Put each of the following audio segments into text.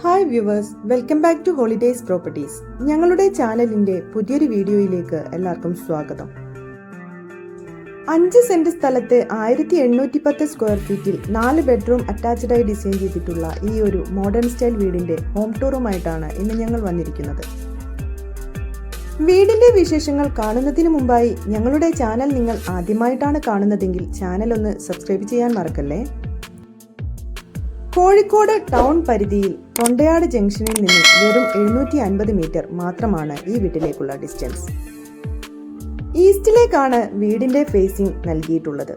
Hi viewers welcome back to holidays properties ഞങ്ങളുടെ ചാനലിന്റെ പുതിയൊരു വീഡിയോയിലേക്ക് എല്ലാവർക്കും സ്വാഗതം. അഞ്ച് സെന്റ് സ്ഥലത്ത് ആയിരത്തി എണ്ണൂറ്റി പത്ത് സ്ക്വയർ ഫീറ്റിൽ നാല് ബെഡ്റൂം അറ്റാച്ച്ഡായി ഡിസൈൻ ചെയ്തിട്ടുള്ള ഈ ഒരു മോഡേൺ സ്റ്റൈൽ വീടിന്റെ ഹോം ടൂറുമായിട്ടാണ് ഇന്ന് ഞങ്ങൾ വന്നിരിക്കുന്നത്. വീടിന്റെ വിശേഷങ്ങൾ കാണുന്നതിന് മുമ്പായി ഞങ്ങളുടെ ചാനൽ നിങ്ങൾ ആദ്യമായിട്ടാണ് കാണുന്നതെങ്കിൽ ചാനൽ ഒന്ന് സബ്സ്ക്രൈബ് ചെയ്യാൻ മറക്കല്ലേ? കോഴിക്കോട് ടൗൺ പരിധിയിൽ തൊണ്ടയാട് ജംഗ്ഷനിൽ നിന്ന് വെറും എഴുന്നൂറ്റി അൻപത് മീറ്റർ മാത്രമാണ് ഈ വീട്ടിലേക്കുള്ള ഡിസ്റ്റൻസ്. ഈസ്റ്റിലേക്കാണ് വീടിന്റെ ഫേസിംഗ് നൽകിയിട്ടുള്ളത്.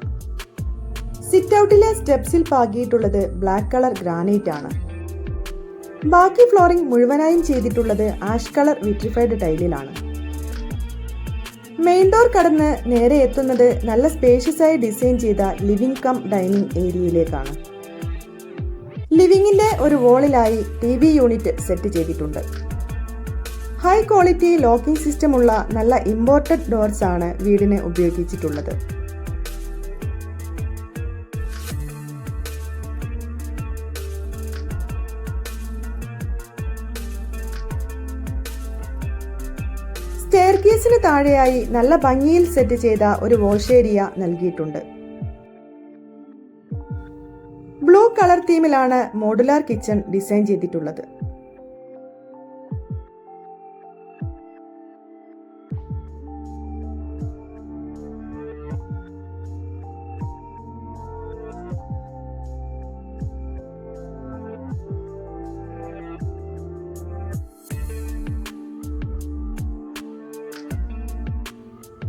സിറ്റ് ഔട്ടിലെ സ്റ്റെപ്സിൽ പാകിയിട്ടുള്ളത് ബ്ലാക്ക് കളർ ഗ്രാനൈറ്റ് ആണ് ബാക്കി ഫ്ലോറിംഗ് മുഴുവനായും ചെയ്തിട്ടുള്ളത് ആഷ് കളർ വിട്രിഫൈഡ് ടൈലിലാണ്. മെയിൻ ഡോർ കടന്ന് നേരെ എത്തുന്നത് നല്ല സ്പേഷ്യസായി ഡിസൈൻ ചെയ്ത ലിവിംഗ് കം ഡൈനിങ് ഏരിയയിലേക്കാണ്. ലിവിങ്ങിന്റെ ഒരു വോളിലായി ടി വി യൂണിറ്റ് സെറ്റ് ചെയ്തിട്ടുണ്ട്. ഹൈ ക്വാളിറ്റി ലോക്കിംഗ് സിസ്റ്റം ഉള്ള നല്ല ഇമ്പോർട്ടഡ് ഡോർസ് ആണ് വീടിന് ഉപയോഗിച്ചിട്ടുള്ളത്. സ്റ്റെയർ കേസിന് താഴെയായി നല്ല ഭംഗിയിൽ സെറ്റ് ചെയ്ത ഒരു വാഷ് ഏരിയ നൽകിയിട്ടുണ്ട്. ബ്ലൂ കളർ തീമിലാണ് മോഡുലാർ കിച്ചൺ ഡിസൈൻ ചെയ്തിട്ടുള്ളത്.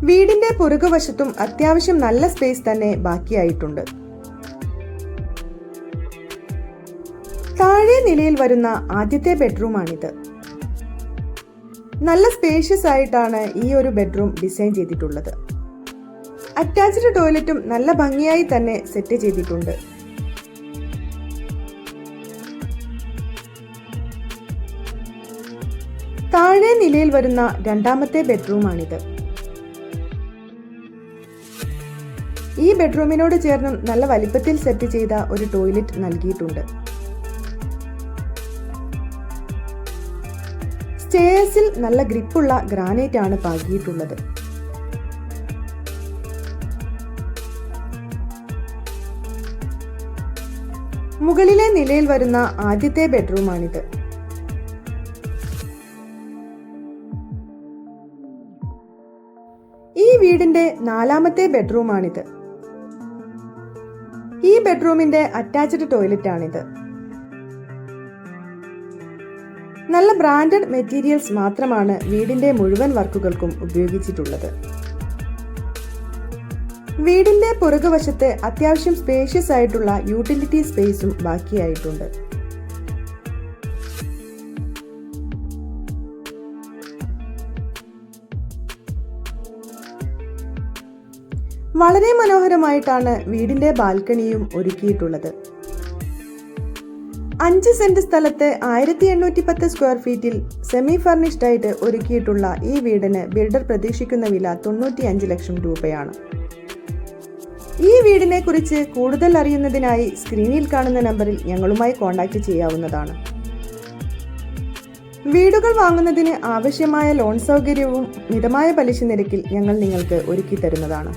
വീടിന്റെ പുറകുവശത്തും അത്യാവശ്യം നല്ല സ്പേസ് തന്നെ ബാക്കിയായിട്ടുണ്ട്. താഴെ നിലയിൽ വരുന്ന ആദ്യത്തെ ബെഡ്റൂമാണിത്. നല്ല സ്പേഷ്യസ് ആയിട്ടാണ് ഈ ഒരു ബെഡ്റൂം ഡിസൈൻ ചെയ്തിട്ടുള്ളത്. അറ്റാച്ച്ഡ് ടോയ്ലറ്റും നല്ല ഭംഗിയായി തന്നെ സെറ്റ് ചെയ്തിട്ടുണ്ട്. താഴെ നിലയിൽ വരുന്ന രണ്ടാമത്തെ ബെഡ്റൂമാണിത്. ഈ ബെഡ്റൂമിനോട് ചേർന്നും നല്ല വലിപ്പത്തിൽ സെറ്റ് ചെയ്ത ഒരു ടോയ്ലറ്റ് നൽകിയിട്ടുണ്ട്. സ്റ്റേഴ്സിൽ നല്ല ഗ്രിപ്പുള്ള ഗ്രാനൈറ്റ് ആണ് പാകിയിട്ടുള്ളത്. മുകളിലെ നിലയിൽ വരുന്ന ആദ്യത്തെ ബെഡ്റൂമാണിത്. ഈ വീടിന്റെ നാലാമത്തെ ബെഡ്റൂമാണിത്. ഈ ബെഡ്റൂമിന്റെ അറ്റാച്ച്ഡ് ടോയ്ലറ്റ് ആണിത് നല്ല ബ്രാൻഡഡ് മെറ്റീരിയൽസ് മാത്രമാണ് വീടിന്റെ മുഴുവൻ വർക്കുകൾക്കും ഉപയോഗിച്ചിട്ടുള്ളത്. വീടിന്റെ പുറകുവശത്ത് അത്യാവശ്യം സ്പേഷ്യസ് ആയിട്ടുള്ള യൂട്ടിലിറ്റി സ്പേസും ബാക്കിയായിട്ടുണ്ട്. വളരെ മനോഹരമായിട്ടാണ് വീടിന്റെ ബാൽക്കണിയും ഒരുക്കിയിട്ടുള്ളത്. അഞ്ച് സെന്റ് സ്ഥലത്ത് ആയിരത്തി എണ്ണൂറ്റി പത്ത് സ്ക്വയർ ഫീറ്റിൽ സെമി ഫർണിഷ്ഡ് ആയിട്ട് ഒരുക്കിയിട്ടുള്ള ഈ വീടിന് ബിൽഡർ പ്രതീക്ഷിക്കുന്ന വില തൊണ്ണൂറ്റി അഞ്ച് ലക്ഷം രൂപയാണ്. ഈ വീടിനെ കുറിച്ച് കൂടുതൽ അറിയുന്നതിനായി സ്ക്രീനിൽ കാണുന്ന നമ്പറിൽ ഞങ്ങളുമായി കോൺടാക്ട് ചെയ്യാവുന്നതാണ്. വീടുകൾ വാങ്ങുന്നതിന് ആവശ്യമായ ലോൺ സൗകര്യവും മിതമായ പലിശ നിരക്കിൽ ഞങ്ങൾ നിങ്ങൾക്ക് ഒരുക്കി തരുന്നതാണ്.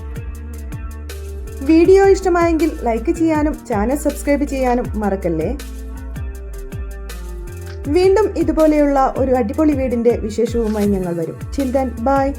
വീഡിയോ ഇഷ്ടമായെങ്കിൽ ലൈക്ക് ചെയ്യാനും ചാനൽ സബ്സ്ക്രൈബ് ചെയ്യാനും മറക്കല്ലേ? വീണ്ടും ഇതുപോലെയുള്ള ഒരു അടിപൊളി വീടിന്റെ വിശേഷവുമായി ഞങ്ങൾ വരും. Children by